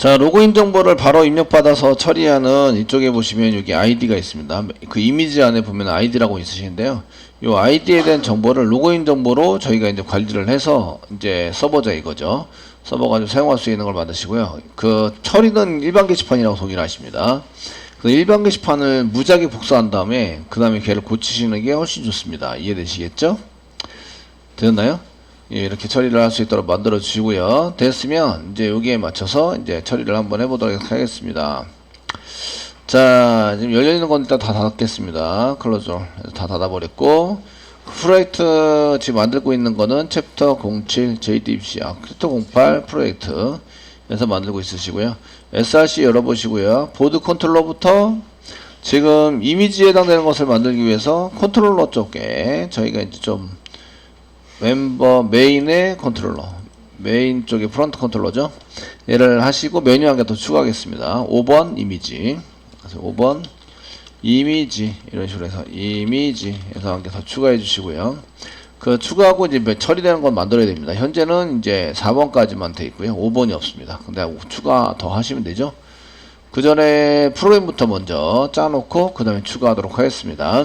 자, 로그인 정보를 바로 입력받아서 처리하는 이쪽에 보시면 여기 아이디가 있습니다. 그 이미지 안에 보면 아이디라고 있으시는데요. 이 아이디에 대한 정보를 로그인 정보로 저희가 이제 관리를 해서 이제 서버자 이거죠. 서버 가지고 사용할 수 있는 걸 만드시고요. 그 처리는 일반 게시판이라고 소개를 하십니다. 그 일반 게시판을 무작위 복사한 다음에 그 다음에 걔를 고치시는 게 훨씬 좋습니다. 이해되시겠죠? 되었나요? 예, 이렇게 처리를 할 수 있도록 만들어 주시고요. 됐으면 이제 여기에 맞춰서 이제 처리를 한번 해보도록 하겠습니다. 자, 지금 열려 있는 건 일단 다 닫았겠습니다. 클로저 다 닫아버렸고 프로젝트 지금 만들고 있는 거는 챕터 07 JDBC 아, 챕터 08 프로젝트 에서 만들고 있으시고요. SRC 열어보시고요. 보드 컨트롤러부터 지금 이미지에 해당되는 것을 만들기 위해서 컨트롤러 쪽에 저희가 이제 좀 멤버 메인의 컨트롤러. 메인 쪽에 프론트 컨트롤러죠. 얘를 하시고 메뉴 한 개 더 추가하겠습니다. 5번 이미지. 그래서 5번 이미지. 이런 식으로 해서 이미지 해서 한 개 더 추가해 주시고요. 그 추가하고 이제 몇- 처리되는 건 만들어야 됩니다. 현재는 이제 4번까지만 돼 있고요. 5번이 없습니다. 근데 추가 더 하시면 되죠? 그 전에 프로그램부터 먼저 짜놓고 그 다음에 추가하도록 하겠습니다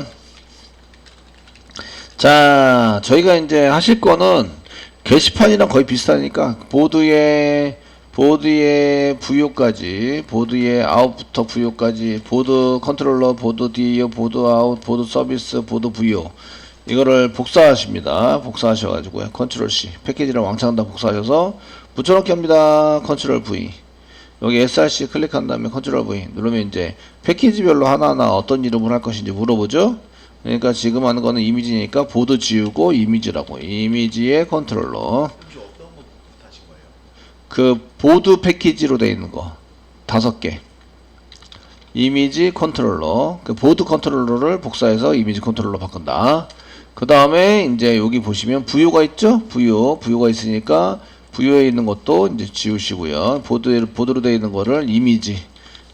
자, 저희가 이제 하실 거는 게시판이랑 거의 비슷하니까 보드에 보드의 부요까지 보드의 아웃부터 부요까지 보드 컨트롤러 보드 디어 보드 아웃 보드 서비스 보드 부요 이거를 복사하십니다. 복사하셔 가지고요. 컨트롤 C. 패키지를 왕창 다 복사하셔서 붙여넣기 합니다. 컨트롤 V. 여기 SRC 클릭한 다음에 컨트롤 V. 누르면 이제 패키지별로 하나하나 어떤 이름을 할 것인지 물어보죠 그러니까 지금 하는 거는 이미지니까 보드 지우고 이미지라고 이미지의 컨트롤러? 그 보드 패키지로 되어 있는 거 다섯 개. 이미지 컨트롤러 그 보드 컨트롤러를 복사해서 이미지 컨트롤러 바꾼다. 그 다음에 이제 여기 보시면 부요가 있죠? 부요 부요가 있으니까 부요에 있는 것도 이제 지우시고요. 보드 보드로 되어 있는 거를 이미지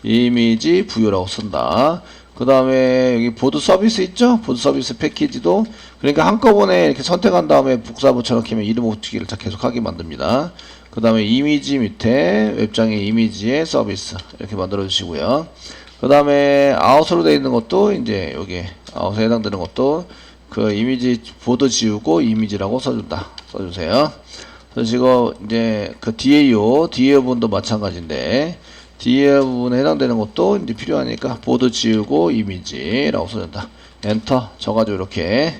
이미지 부요라고 쓴다 그 다음에 여기 보드 서비스 있죠? 보드 서비스 패키지도. 그러니까 한꺼번에 이렇게 선택한 다음에 복사 붙여넣기면 이름 붙이기를 다 계속하게 만듭니다. 그 다음에 이미지 밑에 웹장의 이미지의 서비스 이렇게 만들어 주시고요. 그 다음에 아웃으로 되어 있는 것도 이제 여기 아웃에 해당되는 것도 그 이미지 보드 지우고 이미지라고 써준다. 써주세요. 그래서 지금 이제 그 DAO DAO 분도 마찬가지인데 DAO 부분에 해당되는 것도 이제 필요하니까 보드 지우고 이미지라고 써준다. 엔터 쳐가지고 이렇게.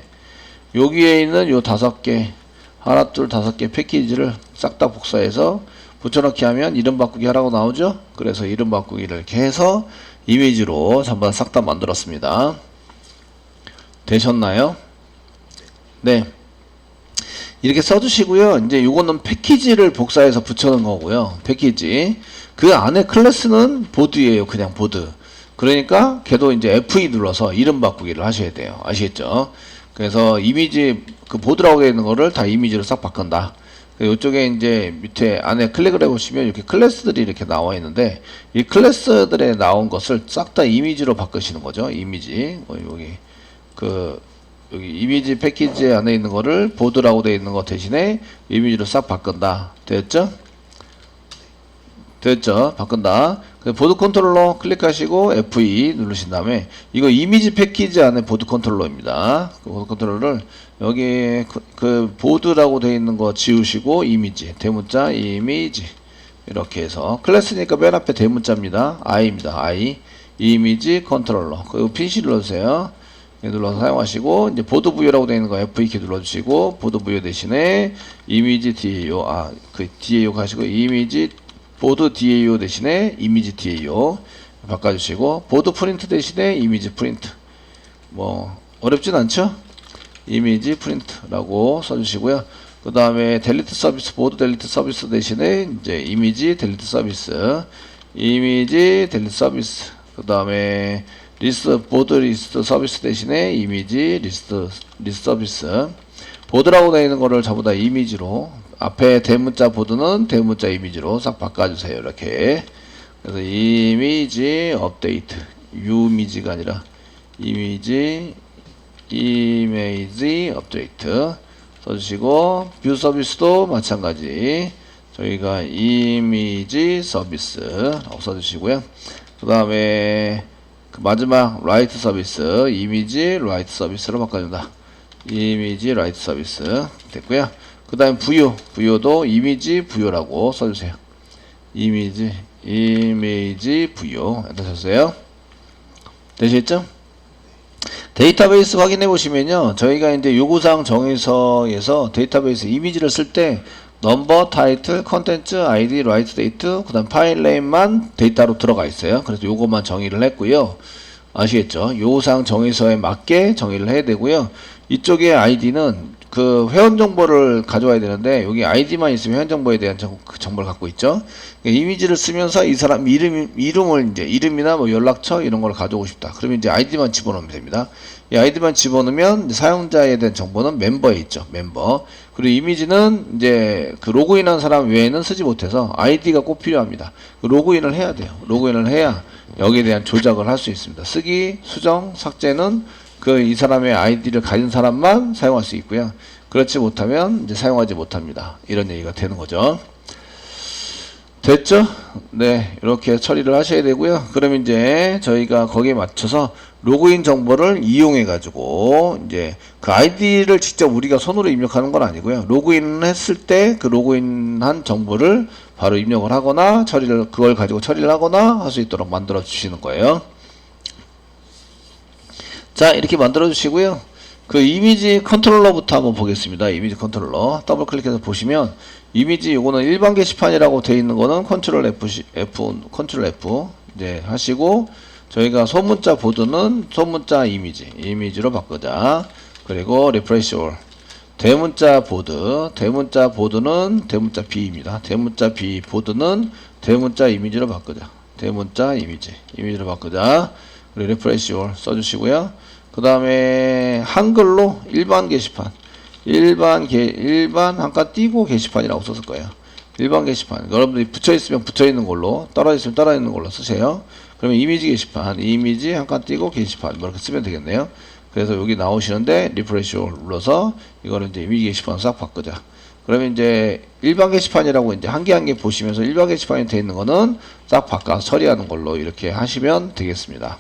여기에 있는 요 다섯 개 하나 둘 다섯 개 패키지를 싹 다 복사해서 붙여넣기 하면 이름 바꾸기 하라고 나오죠? 그래서 이름 바꾸기를 이렇게 해서 이미지로 전부 다싹다 만들었습니다. 되셨나요? 네 이렇게 써주시고요. 이제 요거는 패키지를 복사해서 붙여놓은 거고요. 패키지. 그 안에 클래스는 보드예요. 그냥 보드. 그러니까 걔도 이제 F2 눌러서 이름 바꾸기를 하셔야 돼요. 아시겠죠? 그래서 이미지 그 보드라고 있는 거를 다 이미지로 싹 바꾼다. 이쪽에 이제 밑에 안에 클릭을 해보시면 이렇게 클래스들이 이렇게 나와 있는데 이 클래스들에 나온 것을 싹 다 이미지로 바꾸시는 거죠. 이미지. 어, 여기 그 여기 이미지 패키지 안에 있는 거를 보드라고 되어 있는 거 대신에 이미지로 싹 바꾼다 됐죠? 됐죠? 바꾼다. 그 보드 컨트롤러 클릭하시고 F2 누르신 다음에 이거 이미지 패키지 안에 보드 컨트롤러입니다. 그 보드 컨트롤러를 여기 그, 그 보드라고 되어 있는 거 지우시고 이미지 대문자 이미지 이렇게 해서 클래스니까 맨 앞에 대문자입니다. I입니다. I 이미지 컨트롤러 그 PC 눌러주세요. 예, 눌러서 사용하시고 이제 보드 부여라고 되어 있는 거 F2 키 눌러주시고 보드 부여 대신에 이미지 DAO 아그 DAO 가시고 이미지 보드 DAO 대신에 이미지 DAO 바꿔주시고 보드 프린트 대신에 이미지 프린트 뭐 어렵진 않죠? 이미지 프린트라고 써주시고요. 그 다음에 델리트 서비스 보드 델리트 서비스 대신에 이제 이미지 델리트 서비스 이미지 델리트 서비스 그 다음에 리스트 보드 리스트 서비스 대신에 이미지 리스트 리스트 서비스. 보드라고 되어 있는 거를 전부 다 이미지로 앞에 대문자 보드는 대문자 이미지로 싹 바꿔주세요 이렇게. 그래서 이미지 업데이트. 유미지가 아니라 이미지 이미지 업데이트. 써주시고 뷰 서비스도 마찬가지. 저희가 이미지 서비스라고 써주시고요. 그 다음에 그 마지막 라이트 서비스 이미지 라이트 서비스로 바꿔준다. 이미지 라이트 서비스 됐고요. 그 다음 부요 부요도 이미지 부요라고 써주세요. 이미지 이미지 부요 엔터 쳤어요. 되셨죠? 데이터베이스 확인해 보시면요. 저희가 이제 요구사항 정의서에서 데이터베이스 이미지를 쓸 때 넘버, 타이틀, 컨텐츠, 아이디, 라이트 데이트, 그 다음 파일 네임만 데이터로 들어가 있어요. 그래서 요것만 정의를 했고요. 아시겠죠? 요구사항 정의서에 맞게 정의를 해야 되고요. 이쪽에 아이디는 그 회원 정보를 가져와야 되는데 여기 아이디만 있으면 회원 정보에 대한 정, 그 정보를 갖고 있죠. 그러니까 이미지를 쓰면서 이 사람 이름 이름을 이제 이름이나 뭐 연락처 이런 걸 가져오고 싶다. 그러면 이제 아이디만 집어넣으면 됩니다. 이 아이디만 집어넣으면 사용자에 대한 정보는 멤버에 있죠. 멤버. 그리고 이미지는 이제 그 로그인한 사람 외에는 쓰지 못해서 아이디가 꼭 필요합니다. 그 로그인을 해야 돼요. 로그인을 해야 여기에 대한 조작을 할 수 있습니다. 쓰기, 수정, 삭제는 그 이 사람의 아이디를 가진 사람만 사용할 수 있고요. 그렇지 못하면 이제 사용하지 못합니다. 이런 얘기가 되는 거죠. 됐죠? 네, 이렇게 처리를 하셔야 되고요. 그럼 이제 저희가 거기에 맞춰서 로그인 정보를 이용해 가지고 이제 그 아이디를 직접 우리가 손으로 입력하는 건 아니고요. 로그인 했을 때 그 로그인한 정보를 바로 입력을 하거나 처리를 그걸 가지고 처리를 하거나 할 수 있도록 만들어 주시는 거예요. 자, 이렇게 만들어 주시고요. 그 이미지 컨트롤러부터 한번 보겠습니다. 이미지 컨트롤러. 더블 클릭해서 보시면 이미지 요거는 일반 게시판이라고 되어 있는 거는 컨트롤 F, F, 컨트롤 F 이제 하시고 저희가 소문자 보드는 소문자 이미지, 이미지로 바꾸자. 그리고 리프레시 올. 대문자 보드, 대문자 보드는 대문자 B입니다. 대문자 B 보드는 대문자 이미지로 바꾸자. 대문자 이미지, 이미지로 바꾸자. 그리고 리프레시 올 써주시고요. 그 다음에 한글로 일반 게시판, 일반 게 일반 한칸 띄고 게시판이라고 썼을 거예요. 일반 게시판. 여러분들이 붙여 있으면 붙여 있는 걸로, 떨어 있으면 떨어 있는 걸로 쓰세요. 그러면 이미지 게시판, 이미지 한 칸 띄고 게시판 뭐 이렇게 쓰면 되겠네요. 그래서 여기 나오시는데 리프레시 올 눌러서 이거를 이제 이미지 게시판 싹 바꾸자. 그러면 이제 일반 게시판이라고 이제 한 개 한 개 보시면서 일반 게시판이 되어 있는 거는 싹 바꿔 처리하는 걸로 이렇게 하시면 되겠습니다.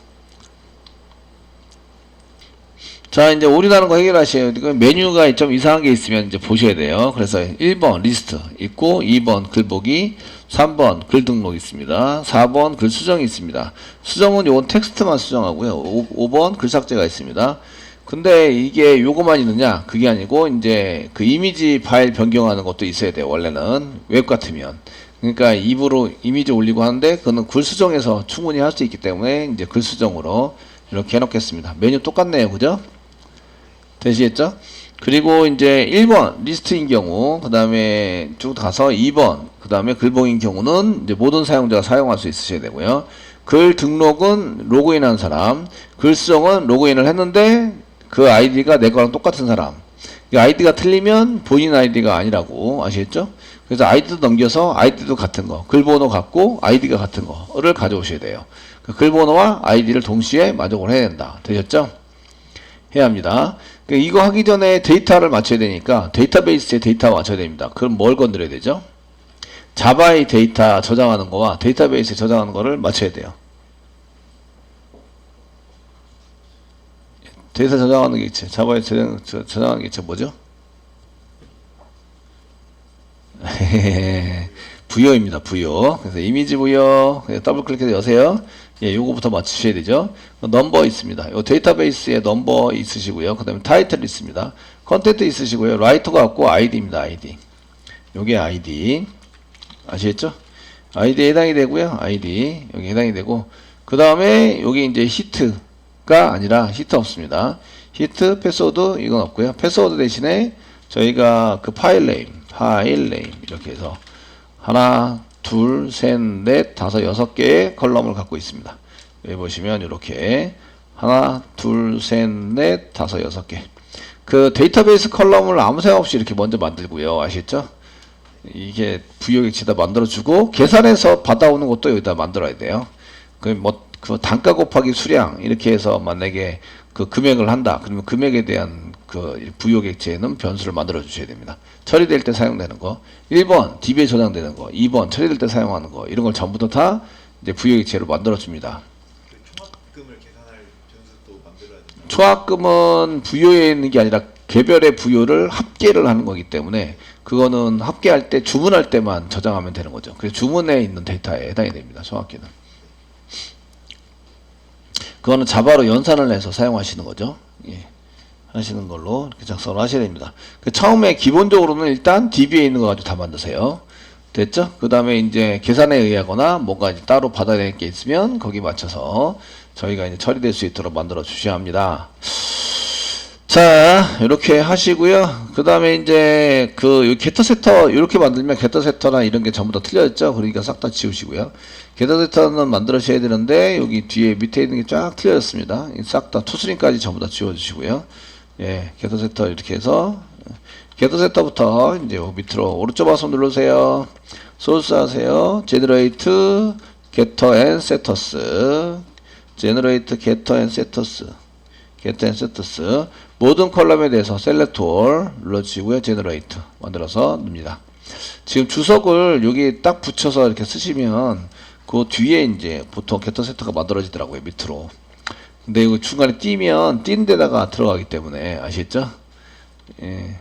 자, 이제 올인하는 거 해결하셔야 되고, 메뉴가 좀 이상한 게 있으면 이제 보셔야 돼요. 그래서 1번 리스트 있고, 2번 글 보기, 3번 글 등록 있습니다. 4번 글 수정이 있습니다. 수정은 요건 텍스트만 수정하고요. 5, 번글 삭제가 있습니다. 근데 이게 요거만 있느냐? 그게 아니고, 이제 그 이미지 파일 변경하는 것도 있어야 돼요. 원래는. 웹 같으면. 그러니까 입으로 이미지 올리고 하는데, 그거는 글 수정해서 충분히 할 수 있기 때문에, 이제 글 수정으로 이렇게 해놓겠습니다. 메뉴 똑같네요. 그죠? 되시겠죠? 그리고 이제 1번 리스트인 경우, 그 다음에 쭉 가서 2번, 그 다음에 글봉인 경우는 이제 모든 사용자가 사용할 수 있으셔야 되고요. 글 등록은 로그인한 사람, 글 수정은 로그인을 했는데 그 아이디가 내 거랑 똑같은 사람. 이 아이디가 틀리면 본인 아이디가 아니라고 아시겠죠? 그래서 아이디도 넘겨서 아이디도 같은 거, 글번호 같고 아이디가 같은 거를 가져오셔야 돼요. 그 글번호와 아이디를 동시에 만족을 해야 된다. 되셨죠? 해야 합니다. 그러니까 이거 하기 전에 데이터를 맞춰야 되니까 데이터베이스에 데이터 맞춰야 됩니다. 그럼 뭘 건드려야 되죠? 자바의 데이터 저장하는 거와 데이터베이스에 저장하는 거를 맞춰야 돼요. 데이터 저장하는 게 있지. 자바에 저장, 저, 저장하는 게 있죠. 뭐죠? 부여입니다. 부여. 그래서 이미지 부여. 더블 클릭해서 여세요. 예, 요거부터 맞추셔야 되죠. 넘버 있습니다. 요 데이터베이스에 넘버 있으시고요. 그 다음에 타이틀 있습니다. 컨텐트 있으시고요. 라이터가 없고 아이디입니다. 아이디. 요게 아이디. 아시겠죠? 아이디에 해당이 되고요. 아이디. 여기 해당이 되고. 그 다음에 여기 이제 히트가 아니라 히트 없습니다. 히트, 패스워드 이건 없고요. 패스워드 대신에 저희가 그 파일 네임, 파일 네임 이렇게 해서 하나, 둘, 셋, 넷, 다섯, 여섯 개의 컬럼을 갖고 있습니다. 여기 보시면 이렇게 하나, 둘, 셋, 넷, 다섯, 여섯 개. 그 데이터베이스 컬럼을 아무 생각 없이 이렇게 먼저 만들고요. 아시겠죠? 이게 부여객치다 만들어주고 계산해서 받아오는 것도 여기다 만들어야 돼요. 그뭐 그 단가 곱하기 수량 이렇게 해서 만약에 그 금액을 한다. 그러면 금액에 대한 그 부여 객체에는 변수를 만들어 주셔야 됩니다. 처리될 때 사용되는 거. 1번 DB에 저장되는 거. 2번 처리될 때 사용하는 거. 이런 걸 전부 다 이제 부여 객체로 만들어 줍니다. 그 총합금을 계산할 변수도 만들어야 된다. 초합금은 부여에 있는 게 아니라 개별의 부여를 합계를 하는 거기 때문에 그거는 합계할 때 주문할 때만 저장하면 되는 거죠. 그래서 주문에 있는 데이터에 해당이 됩니다. 초합계는. 그거는 자바로 연산을 해서 사용하시는 거죠. 예. 하시는 걸로 이렇게 작성을 하셔야 됩니다. 그 처음에 기본적으로는 일단 DB에 있는 거 가지고 다 만드세요. 됐죠? 그 다음에 이제 계산에 의하거나 뭔가 이제 따로 받아야 될 게 있으면 거기 맞춰서 저희가 이제 처리될 수 있도록 만들어 주셔야 합니다. 자, 이렇게 하시고요. 그 다음에 이제 그 게터 세터 이렇게 만들면 게터 세터나 이런 게 전부 다 틀려졌죠. 그러니까 싹 다 지우시고요. 게터 세터는 만들으셔야 되는데 여기 뒤에 밑에 있는 게 쫙 틀려졌습니다. 싹 다 투스링까지 전부 다 지워주시고요. 예, 게터 세터 이렇게 해서 게터 세터부터 이제 요 밑으로 오른쪽 마우스 누르세요. 소스 하세요. 제너레이트 게터 앤 세터스 제너레이트 게터 앤 세터스 게터 앤 세터스 모든 컬럼에 대해서 셀렉트 올 눌러주시고요. 제너레이트 만들어서 넣습니다. 지금 주석을 여기 딱 붙여서 이렇게 쓰시면 그 뒤에 이제 보통 게터 세터가 만들어지더라고요. 밑으로. 근데 이거 중간에 띄면 띈 데다가 들어가기 때문에 아시겠죠? 예.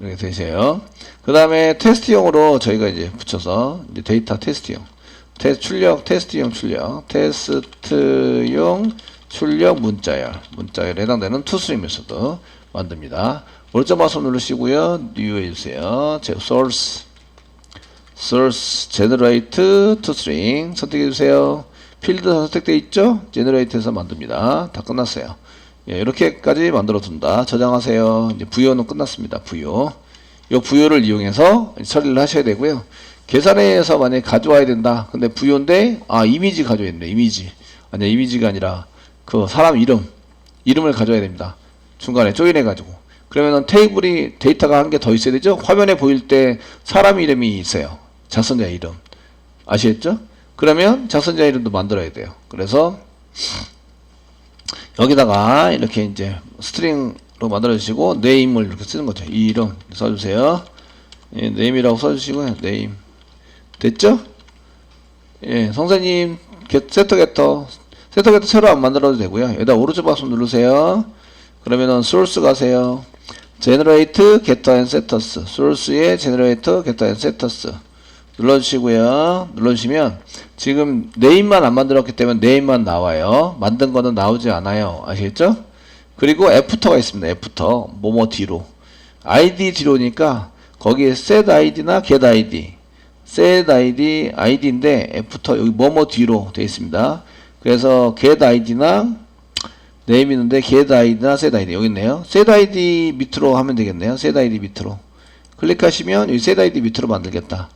이렇게 되세요. 그 다음에 테스트용으로 저희가 이제 붙여서 이제 데이터 테스트용. 테, 출력, 테스트용 출력. 테스트용 출력 문자열. 문자열에 해당되는 투스트링 메소드 만듭니다. 오른쪽 마우스 누르시고요. new 해주세요. 제 source. source generate toString 선택해 주세요. 필드 선택되어 있죠? generate에서 만듭니다. 다 끝났어요. 예, 이렇게까지 만들어 둔다. 저장하세요. 이제 부여는 끝났습니다. 부여. 이 부여를 이용해서 처리를 하셔야 되고요. 계산해서 만약에 가져와야 된다. 근데 부여인데 아 이미지 가져야 된다. 이미지. 아니 이미지가 아니라 그 사람 이름 이름을 가져야 됩니다. 중간에 조인해 가지고. 그러면은 테이블이 데이터가 한 개 더 있어야 되죠? 화면에 보일 때 사람 이름이 있어요. 작성자 이름. 아시겠죠? 그러면 작성자 이름도 만들어야 돼요. 그래서 여기다가 이렇게 이제 스트링으로 만들어 주시고 네임을 이렇게 쓰는 거죠. 이 이름 써주세요. 예, 네임이라고 써주시고요. 네임 됐죠? 예, 선생님 겟, 세터 게터 세터 게터 새로 안 만들어도 되고요. 여기다 오른쪽 마우스 누르세요. 그러면은 source 가세요. generate getter and setters source에 generate getter 눌러주시고요. 눌러주시면 지금 네임만 안 만들었기 때문에 네임만 나와요. 만든 거는 나오지 않아요. 아시겠죠? 그리고 애프터가 있습니다. 애프터 뭐뭐 뒤로 id 뒤로니까 거기에 set id나 get id set id id인데 애프터 여기 뭐뭐 뒤로 되어 있습니다. 그래서 get id나 네임 있는데 get id나 set id 여기 있네요. set id 밑으로 하면 되겠네요. set id 밑으로 클릭하시면 이 set id 밑으로 만들겠다.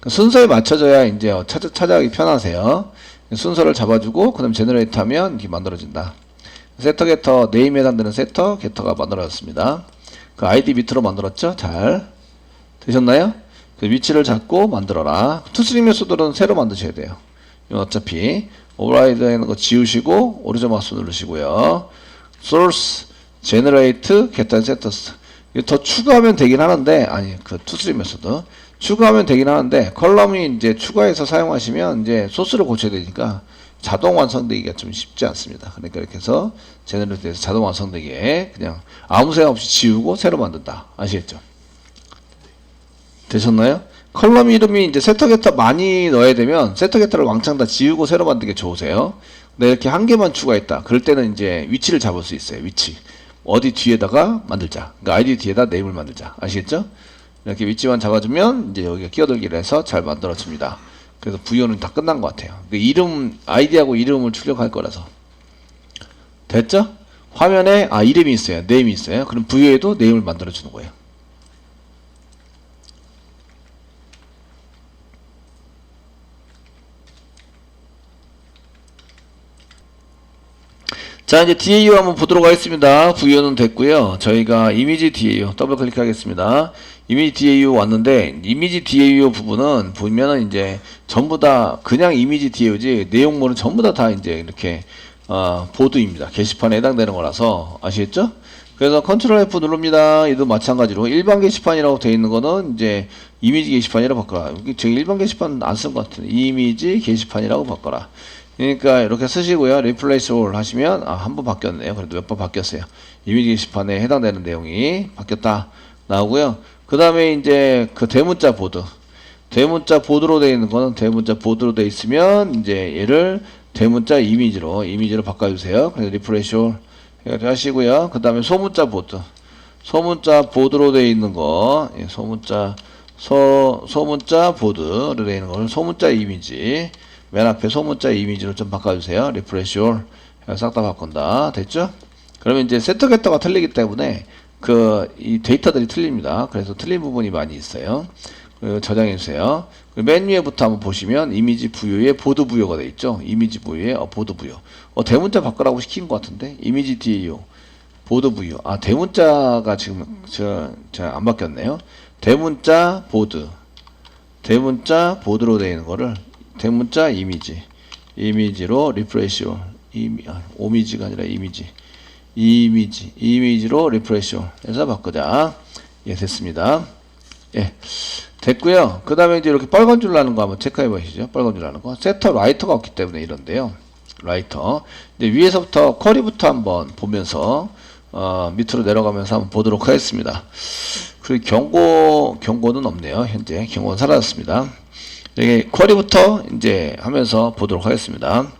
그 순서에 맞춰져야 이제 찾아, 찾아가기 편하세요. 순서를 잡아주고 그다음 제너레이트 하면 이렇게 만들어진다. 세터 게터 네임에 해당되는 세터 게터가 만들어졌습니다. 그 아이디 밑으로 만들었죠? 잘 되셨나요? 그 위치를 잡고 만들어라. 투스링 메소드는 새로 만드셔야 돼요. 어차피 오버라이드 하는 거 지우시고 오른쪽 마우스 누르시고요. source generate get and setters 이거 더 추가하면 되긴 하는데 아니 그 투스링 메소드 추가하면 되긴 하는데 컬럼이 이제 추가해서 사용하시면 이제 소스를 고쳐야 되니까 자동 완성되기가 좀 쉽지 않습니다. 그러니까 이렇게 해서 제너레이트에서 자동 완성되게 그냥 아무 생각 없이 지우고 새로 만든다. 아시겠죠? 되셨나요? 컬럼 이름이 이제 세터 게터 많이 넣어야 되면 세터 게터를 왕창 다 지우고 새로 만들기 좋으세요. 근데 이렇게 한 개만 추가했다. 그럴 때는 이제 위치를 잡을 수 있어요. 위치. 어디 뒤에다가 만들자. 그러니까 아이디 뒤에다 네임을 만들자. 아시겠죠? 이렇게 위치만 잡아주면 이제 여기가 끼어들기를 해서 잘 만들어집니다. 그래서 부여는 다 끝난 것 같아요. 그 이름 아이디하고 이름을 출력할 거라서 됐죠? 화면에 아 이름이 있어요, 네임이 있어요. 그럼 부여에도 네임을 만들어 주는 거예요. 자 이제 DAU 한번 보도록 하겠습니다. 부여는 됐고요. 저희가 이미지 DAU 더블 클릭하겠습니다. 이미지 DAU 왔는데 이미지 DAU 부분은 보면은 이제 전부 다 그냥 이미지 DAU지 내용물은 전부 다 다 이제 이렇게 어, 보드입니다. 게시판에 해당되는 거라서 아시겠죠? 그래서 컨트롤 F 누릅니다. 이도 마찬가지로 일반 게시판이라고 되어 있는 거는 이제 이미지 게시판이라고 바꿔라. 제가 일반 게시판 안 쓴 것 같은데 이미지 게시판이라고 바꿔라. 그러니까 이렇게 쓰시고요. replace all 하시면 아, 한 번 바뀌었네요. 그래도 몇 번 바뀌었어요. 이미지 게시판에 해당되는 내용이 바뀌었다 나오고요. 그 다음에 이제 그 대문자 보드. 대문자 보드로 되어 있는 거는 대문자 보드로 되어 있으면 이제 얘를 대문자 이미지로 이미지로 바꿔주세요. 그래서 리프레시 올 하시고요. 그 다음에 소문자 보드. 소문자 보드로 되어 있는 거, 예, 소문자 소 소문자 보드로 되어 있는 거를 소문자 이미지 맨 앞에 소문자 이미지로 좀 바꿔주세요. 리프레시 올 싹 다 바꾼다. 됐죠? 그러면 이제 세트 벡터가 틀리기 때문에 그 이 데이터들이 틀립니다. 그래서 틀린 부분이 많이 있어요. 그 저장해 주세요. 그맨 위에부터 한번 보시면 이미지 부여에 보드 부여가 돼 있죠. 이미지 부여에 어, 보드 부여. 어, 대문자 바꾸라고 시킨 것 같은데 이미지 DAO 보드 부여. 아 대문자가 지금 저저안 바뀌었네요. 대문자 보드. 대문자 보드로 되어 있는 거를 대문자 이미지 이미지로 리프레시오 이미 아, 오미지가 아니라 이미지 이미지 이미지로 리프레시오 해서 바꾸자. 예 됐습니다. 예. 됐고요. 그 다음에 이제 이렇게 빨간 줄 나는 거 한번 체크해 보시죠. 빨간 줄 나는 거. 세터 라이터가 없기 때문에 이런데요. 라이터. 이제 위에서부터 쿼리부터 한번 보면서 어, 밑으로 내려가면서 한번 보도록 하겠습니다. 그리고 경고 경고는 없네요. 현재 경고는 사라졌습니다. 여기 쿼리부터 이제 하면서 보도록 하겠습니다.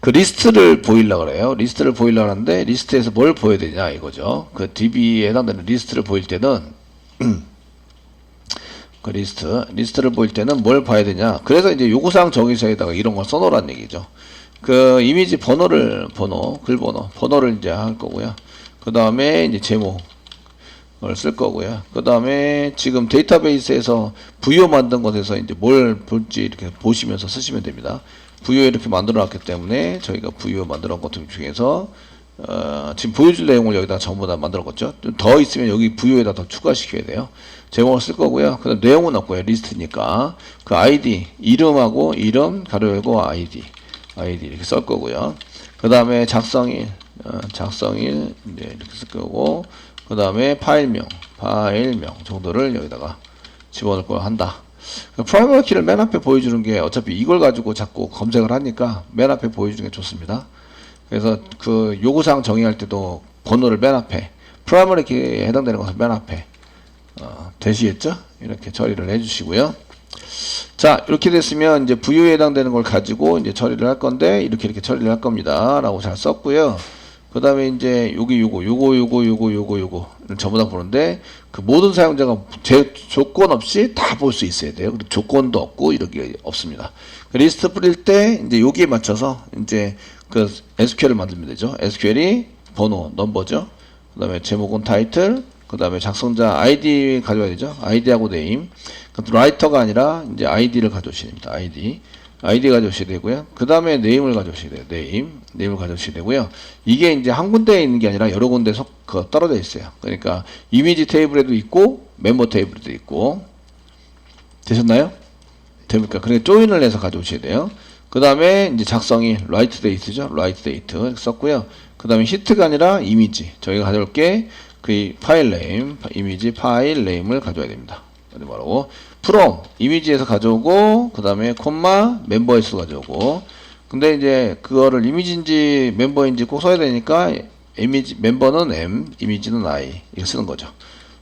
그 리스트를 보이려 그래요. 리스트를 보이려 하는데 리스트에서 뭘 보여야 되냐 이거죠. 그 DB에 해당되는 리스트를 보일 때는 그 리스트 리스트를 보일 때는 뭘 봐야 되냐 그래서 이제 요구사항 정의서에다가 이런 걸 써놓으란 얘기죠 그 이미지 번호를 번호 글 번호 번호를 이제 할 거고요 그 다음에 이제 제목을 쓸 거고요 그 다음에 지금 데이터베이스에서 부여 만든 것에서 이제 뭘 볼지 이렇게 보시면서 쓰시면 됩니다 부여 이렇게 만들어 놨기 때문에 저희가 부여 만들어 놓은 것 중에서 어, 지금 보여줄 내용을 여기다 전부 다 만들었겠죠. 좀 더 있으면 여기 부여에다 더 추가시켜야 돼요. 제목을 쓸 거고요. 그 다음 내용은 없고요. 리스트니까 그 아이디 이름하고 이름 가로 열고 아이디 아이디 이렇게 쓸 거고요. 그 다음에 작성일 어, 작성일 이제 이렇게 쓸 거고 그 다음에 파일명 파일명 정도를 여기다가 집어넣을 걸 한다. 프라이머리 키를 맨 앞에 보여주는 게 어차피 이걸 가지고 자꾸 검색을 하니까 맨 앞에 보여주는 게 좋습니다. 그래서 그 요구사항 정의할 때도 번호를 맨 앞에 프라이머리 키에 해당되는 것을 맨 앞에 어, 되시겠죠? 이렇게 처리를 해주시고요. 자 이렇게 됐으면 이제 부유에 해당되는 걸 가지고 이제 처리를 할 건데 이렇게 이렇게 처리를 할 겁니다 라고 잘 썼고요. 그 다음에 이제 여기 요거 요거 요거 요거 요거 요거 전부 다 보는데 그 모든 사용자가 제 조건 없이 다 볼 수 있어야 돼요. 그리고 조건도 없고 이렇게 없습니다. 그 리스트 뿌릴 때 이제 여기에 맞춰서 이제 그 SQL을 만들면 되죠. SQL이 번호 넘버죠. 그 다음에 제목은 타이틀, 그 다음에 작성자 아이디 가져와야 되죠. 아이디하고 네임. 그것도 라이터가 아니라 이제 아이디를 가져오셔야 됩니다. 아이디. 아이디 가져오셔야 되고요. 그 다음에 네임을 가져오셔야 돼요. 네임. 네임을 가져오셔야 되고요. 이게 이제 한 군데에 있는 게 아니라 여러 군데 석, 그 떨어져 있어요. 그러니까 이미지 테이블에도 있고 멤버 테이블에도 있고 되셨나요? 됩니까? 그러니까 조인을 해서 가져오셔야 돼요. 그 다음에 이제 작성이 라이트 데이트죠. 라이트 데이트 썼고요. 그 다음에 히트가 아니라 이미지. 저희가 가져올 게 그 파일 네임, 이미지 파일 네임을 가져야 됩니다. 말하고 from 이미지에서 가져오고 그 다음에 콤마 멤버에서 가져오고 근데 이제 그거를 이미지인지 멤버인지 꼭 써야 되니까 이미지 멤버는 M, 이미지는 I 이렇게 쓰는 거죠.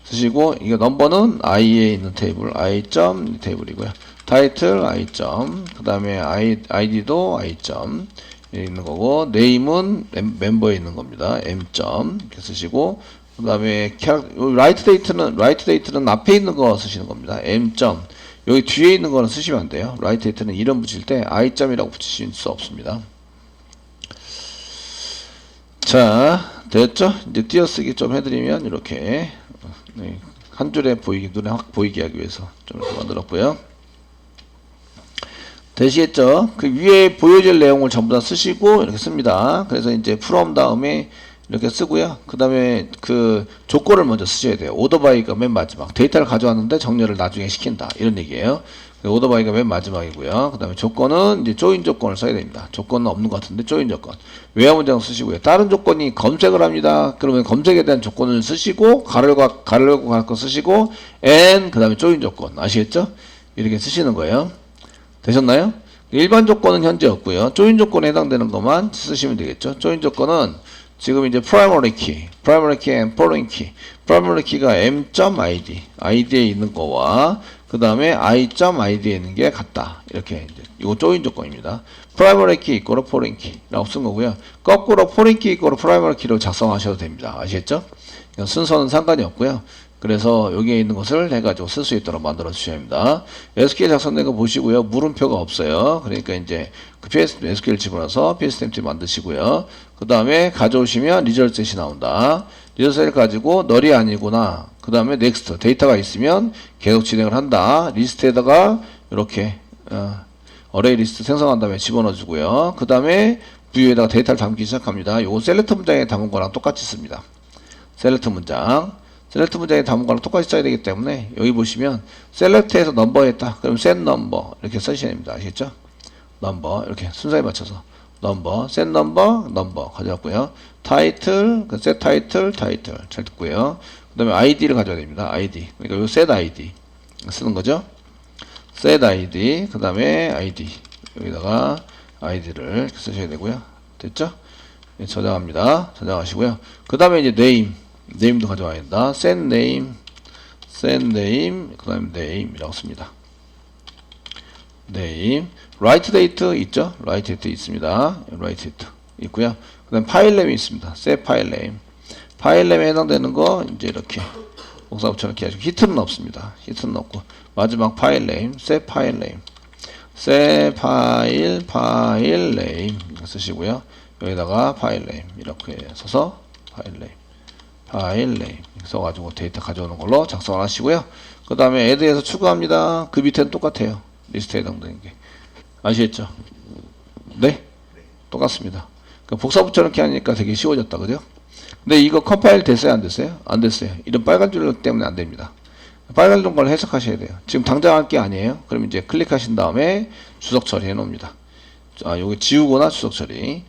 쓰시고 이거 넘버는 i에 있는 테이블 i 점 테이블이고요. 타이틀 i 점 그 다음에 i id도 i 점 있는 거고 네임은 멤- 멤버에 있는 겁니다. m 점 이렇게 쓰시고 그 다음에 캐 라이트 데이트는 라이트 데이트는 앞에 있는 거 쓰시는 겁니다. m 점 여기 뒤에 있는 거는 쓰시면 안 돼요. 라이트 데이트는 이름 붙일 때 i 점이라고 붙이실 수 없습니다. 자, 됐죠? 이제 띄어쓰기 좀 해드리면 이렇게 네, 한 줄에 보이게 눈에 확 보이게 하기 위해서 좀 이렇게 만들었고요. 되시겠죠? 그 위에 보여질 내용을 전부 다 쓰시고 이렇게 씁니다. 그래서 이제 from 다음에 이렇게 쓰고요. 그 다음에 그 조건을 먼저 쓰셔야 돼요. 오더바이가 맨 마지막. 데이터를 가져왔는데 정렬을 나중에 시킨다. 이런 얘기예요. 오더 바이가 맨 마지막이고요. 그 다음에 조건은 이제 조인 조건을 써야 됩니다. 조건은 없는 것 같은데 조인 조건. 외화 문장 쓰시고요. 다른 조건이 검색을 합니다. 그러면 검색에 대한 조건을 쓰시고 가르고 가르고 갈거 쓰시고 and 그 다음에 조인 조건 아시겠죠? 이렇게 쓰시는 거예요. 되셨나요? 일반 조건은 현재 없고요. 조인 조건에 해당되는 것만 쓰시면 되겠죠. 조인 조건은 지금 이제 primary key, primary key and foreign key. primary key가 m.id, id에 있는 거와 그 다음에 i.id에 있는 게 같다. 이렇게 이제 이거 조인 조건입니다. primary key 이꼬로 foreign key라고 쓴 거고요. 거꾸로 foreign key 이꼬로 primary key로 작성하셔도 됩니다. 아시겠죠? 순서는 상관이 없고요. 그래서 여기에 있는 것을 해가지고 쓸 수 있도록 만들어 주셔야 합니다. SQL 작성된 거 보시고요. 물음표가 없어요. 그러니까 이제 그 PS, SQL 집어넣어서 PSTMT 만드시고요. 그 다음에 가져오시면 리절셋이 나온다. 리절셋을 가지고 널이 아니구나. 그 다음에 넥스트 데이터가 있으면 계속 진행을 한다. 리스트에다가 이렇게 어, 어레이 리스트 생성한 다음에 집어넣어 주고요. 그 다음에 부유에다가 데이터를 담기 시작합니다. 요거 셀렉트 문장에 담은 거랑 똑같이 씁니다. 셀렉트 문장. 셀렉트 담은 거랑 똑같이 써야 되기 때문에 여기 보시면 셀렉트에서 넘버 했다. 그럼 set 넘버 이렇게 쓰셔야 됩니다. 아시겠죠? 넘버 이렇게 순서에 맞춰서 넘버, set 넘버, 넘버 가져왔고요. 타이틀, 그 set 타이틀, 타이틀 잘 듣고요. 그다음에 아이디를 가져야 됩니다. 아이디. 그러니까 요 set 아이디 쓰는 거죠. set 아이디, 그다음에 아이디 여기다가 아이디를 쓰셔야 되고요. 됐죠? 예, 저장합니다. 저장하시고요. 그 다음에 이제 name, name도 가져와야 된다. set name, set name, 그 다음에 name이라고 씁니다. name, write date 있죠? write date 있습니다. write date 있고요. 그 다음 파일 네임이 있습니다. set 파일 네임. 파일 네임에 해당되는 거 이제 이렇게 복사 붙여넣기 하시고 히트는 없습니다. 히트는 없고 마지막 파일 네임, set 파일 네임. set 파일 파일 네임 쓰시고요. 여기다가 파일 네임 이렇게 써서 파일 네임. 파일 네임 써가지고 데이터 가져오는 걸로 작성을 하시고요. 그 다음에 add에서 추가합니다. 그 밑에는 똑같아요. 리스트에 해당되는 게. 아시겠죠? 네? 똑같습니다. 그 복사 붙여넣기 하니까 되게 쉬워졌다. 그죠? 근데 이거 컴파일 됐어요? 안 됐어요? 안 됐어요. 이런 빨간 줄 때문에 안 됩니다. 빨간 걸 해석하셔야 돼요. 지금 당장 할 게 아니에요. 그럼 이제 클릭하신 다음에 주석 처리해 놓습니다. 아, 요거 지우거나 주석 처리.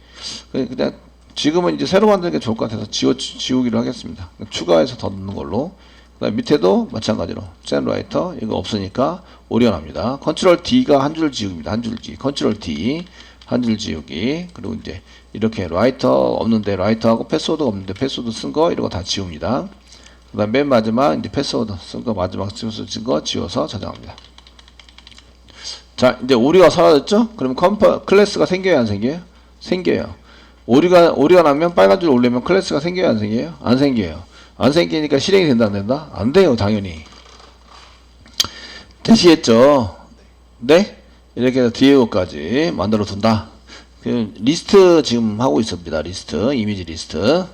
그- 그냥 지금은 이제 새로 만드는 게 좋을 것 같아서 지워, 지우기로 하겠습니다. 추가해서 더 넣는 걸로. 그 다음 밑에도 마찬가지로. 젠라이터, 이거 없으니까 오리언합니다. 컨트롤 D가 한 줄 지우기입니다. 한 줄 지우기. 컨트롤 D, 한 줄 지우기. 그리고 이제 이렇게 라이터 없는데 라이터하고 패스워드 없는데 패스워드 쓴 거 이런 거 다 지웁니다. 그 다음 맨 마지막 이제 패스워드 쓴 거 마지막 쓴거 지워서 저장합니다. 자, 이제 오류가 사라졌죠? 그러면 컴파, 클래스가 생겨요, 안 생겨요? 생겨요. 오류가, 오류가 나면 빨간 줄 올리면 클래스가 생겨요, 안 생겨요? 안 생겨요. 안 생기니까 실행이 된다, 안 된다? 안 돼요, 당연히. 되시겠죠? 네? 이렇게 해서 것까지 만들어 둔다. 그 리스트 지금 하고 있습니다. 리스트, 이미지 리스트.